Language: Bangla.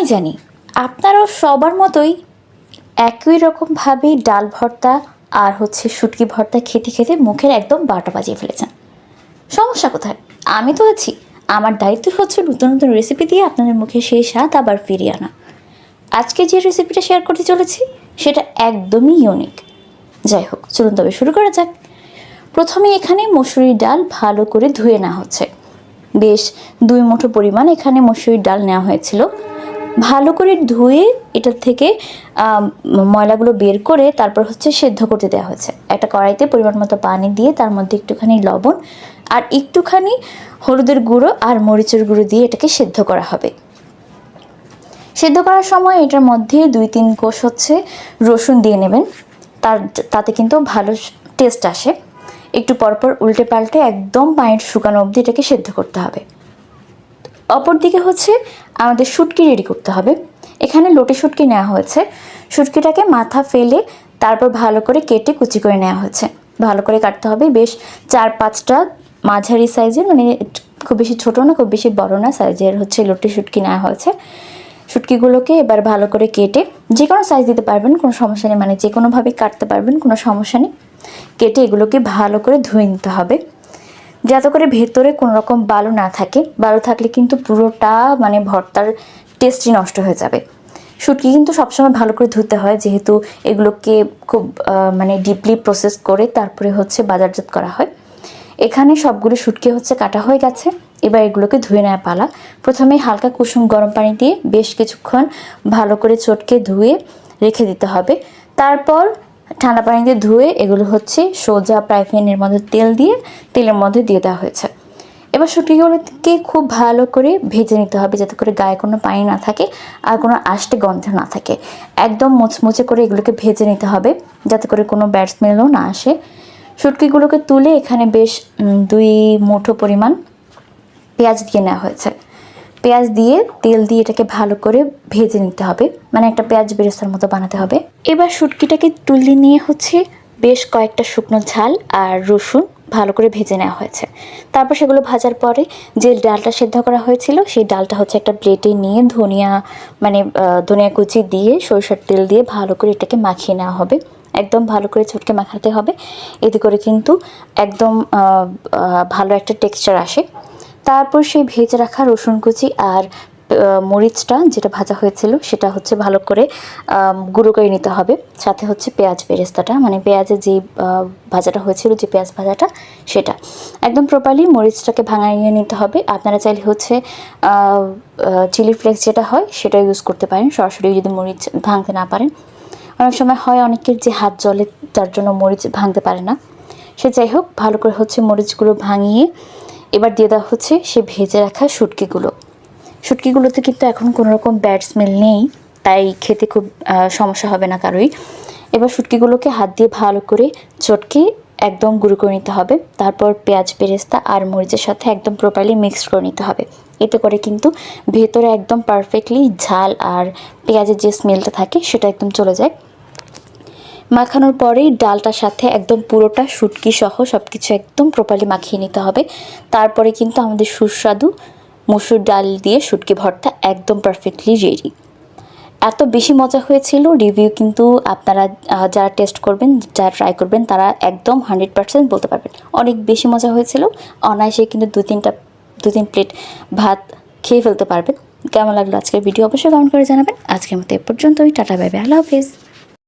আমি জানি, আপনারাও সবার মতোই একই রকমভাবে ডাল ভর্তা আর হচ্ছে শুটকি ভর্তা খেতে খেতে মুখের একদম বাটা বাজিয়ে ফেলেছেন। সমস্যা কোথায়? আমি তো আছি। আমার দায়িত্ব হচ্ছে নতুন নতুন রেসিপি দিয়ে আপনাদের মুখে সেই স্বাদ আবার ফিরিয়ে আনা। আজকে যে রেসিপিটা শেয়ার করতে চলেছি, সেটা একদমই ইউনিক যাই হোক, চলুন তবে শুরু করা যাক। প্রথমে এখানে মসুরির ডাল ভালো করে ধুয়ে নেওয়া হচ্ছে। বেশ দুই মুঠো পরিমাণ এখানে মসুরির ডাল নেওয়া হয়েছিল। ভালো করে ধুয়ে এটা থেকে ময়লাগুলো বের করে তারপর হচ্ছে সেদ্ধ করতে দেওয়া হয়েছে। একটা কড়াইতে পরিমাণ মতো পানি দিয়ে তার মধ্যে একটুখানি লবণ আর একটুখানি হলুদের গুঁড়ো আর মরিচের গুঁড়ো দিয়ে এটাকে সেদ্ধ করা হবে। সেদ্ধ করার সময় এটার মধ্যে দুই তিন কোষ হচ্ছে রসুন দিয়ে নেবেন। তার, তাতে কিন্তু ভালো টেস্ট আসে। একটু পরপর উল্টে পাল্টে একদম পানির শুকানো অবধি এটাকে সেদ্ধ করতে হবে। অপরদিকে হচ্ছে আমাদের শুটকি রেডি করতে হবে। এখানে লোটে শুটকি নেওয়া হয়েছে। শুটকিটাকে মাথা ফেলে তারপর ভালো করে কেটে কুচি করে নেওয়া হয়েছে। ভালো করে কাটতে হবে। বেশ চার পাঁচটা মাঝারি সাইজের মানে খুব বেশি ছোটো না, খুব বেশি বড় না সাইজের হচ্ছে লোটে শুটকি নেওয়া হয়েছে। শুটকিগুলোকে এবার ভালো করে কেটে যে কোনো সাইজ দিতে পারবেন, কোনো সমস্যা নেই। মানে যে কোনোভাবে কাটতে পারবেন, কোনো সমস্যা নেই। কেটে এগুলোকে ভালো করে ধুয়ে নিতে হবে। যাতে করে ভেতরে কোনো রকম বালু না থাকে। বালু থাকলে কিন্তু পুরোটা মানে ভর্তার টেস্টই নষ্ট হয়ে যাবে। শুটকি কিন্তু সবসময় ভালো করে ধুতে হয়, যেহেতু এগুলোকে খুব মানে ডিপলি প্রসেস করে তারপরে হচ্ছে বাজারজাত করা হয়। এখানে সবগুলো শুটকি হচ্ছে কাটা হয়ে গেছে, এবার এগুলোকে ধুয়ে নেওয়া পালা। প্রথমে হালকা কুসুম গরম পানি দিয়ে বেশ কিছুক্ষণ ভালো করে চটকে ধুয়ে রেখে দিতে হবে। তারপর ঠান্ডা পানি দিয়ে ধুয়ে এগুলো হচ্ছে সোজা প্রায় প্যানের মধ্যে তেল দিয়ে তেলের মধ্যে দিয়ে দেওয়া হয়েছে। এবার শুটকিগুলোকে খুব ভালো করে ভেজে নিতে হবে যাতে করে গায়ে কোনো পানি না থাকে আর কোনো আষ্টে গন্ধ না থাকে। একদম মুচমুচে করে এগুলোকে ভেজে নিতে হবে যাতে করে কোনো ব্যাড স্মেলও না আসে। শুটকিগুলোকে তুলে এখানে বেশ দুই মুঠো পরিমাণ পেঁয়াজ দিয়ে নেওয়া হয়েছে। পেঁয়াজ দিয়ে তেল দিয়ে এটাকে ভালো করে ভেজে নিতে হবে। মানে একটা পেঁয়াজ বেরেস্তার মতো বানাতে হবে। এবার শুটকিটাকে তুলে নিয়ে হচ্ছে বেশ কয়েকটা শুকনো ঝাল আর রসুন ভালো করে ভেজে নেওয়া হয়েছে। তারপর সেগুলো ভাজার পরে যে ডালটা সেদ্ধ করা হয়েছিল, সেই ডালটা হচ্ছে একটা প্লেটে নিয়ে ধনিয়া মানে ধনিয়া কুচি দিয়ে সরিষার তেল দিয়ে ভালো করে এটাকে মাখিয়ে নেওয়া হবে। একদম ভালো করে ছুটকে মাখাতে হবে। এতে করে কিন্তু একদম ভালো একটা টেক্সচার আসে। তারপর সেই ভেজে রাখা রসুন কুচি আর মরিচটা যেটা ভাজা হয়েছিল সেটা হচ্ছে ভালো করে গুঁড়ো করে নিতে হবে। সাথে হচ্ছে পেঁয়াজ বেরেস্তাটা মানে পেঁয়াজের যে ভাজাটা হয়েছিল, যে পেঁয়াজ ভাজাটা, সেটা। একদম প্রপারলি মরিচটাকে ভাঙাইয়ে নিতে হবে। আপনারা চাইলে হচ্ছে চিলি ফ্লেক্স যেটা হয় সেটা ইউজ করতে পারেন। সরাসরি যদি মরিচ ভাঙতে না পারেন। অনেক সময় হয় অনেকের যে হাত জলে তার জন্য মরিচ ভাঙতে পারে না। সে যাই হোক, ভালো করে হচ্ছে মরিচগুলো ভাঙিয়ে এবার দিয়ে দেওয়া হচ্ছে সে ভেজে রাখা শুটকিগুলো। শুটকিগুলোতে কিন্তু এখন কোনো রকম ব্যাড স্মেল নেই, তাই খেতে খুব সমস্যা হবে না কারোই এবার শুটকিগুলোকে হাত দিয়ে ভালো করে চটকে একদম গুঁড়ো করে নিতে হবে। তারপর পেঁয়াজ বেরেস্তা আর মরিচের সাথে একদম প্রপারলি মিক্সড করে নিতে হবে। এতে করে কিন্তু ভেতরে একদম পারফেক্টলি ঝাল আর পেঁয়াজের যে স্মেলটা থাকে সেটা একদম চলে যায়। মাখানোর পরেই ডালটার সাথে একদম পুরোটা শুটকি সহ সব কিছু একদম প্রপারলি মাখিয়ে নিতে হবে। তারপরে কিন্তু আমাদের সুস্বাদু মুসুর ডাল দিয়ে শুটকি ভর্তা একদম পারফেক্টলি রেডি এত বেশি মজা হয়েছিল রিভিউ কিন্তু আপনারা যারা টেস্ট করবেন, যারা ট্রাই করবেন, তারা একদম হান্ড্রেড পার্সেন্ট বলতে পারবেন। অনেক বেশি মজা হয়েছিল, অনায়াসে কিন্তু দু তিনটা, দু তিন প্লেট ভাত খেয়ে ফেলতে পারবেন। কেমন লাগল আজকের ভিডিও অবশ্যই কমেন্ট করে জানাবেন। আজকের মতো এ পর্যন্তই, টাটা বাইবে আল্লাহ হাফিজ।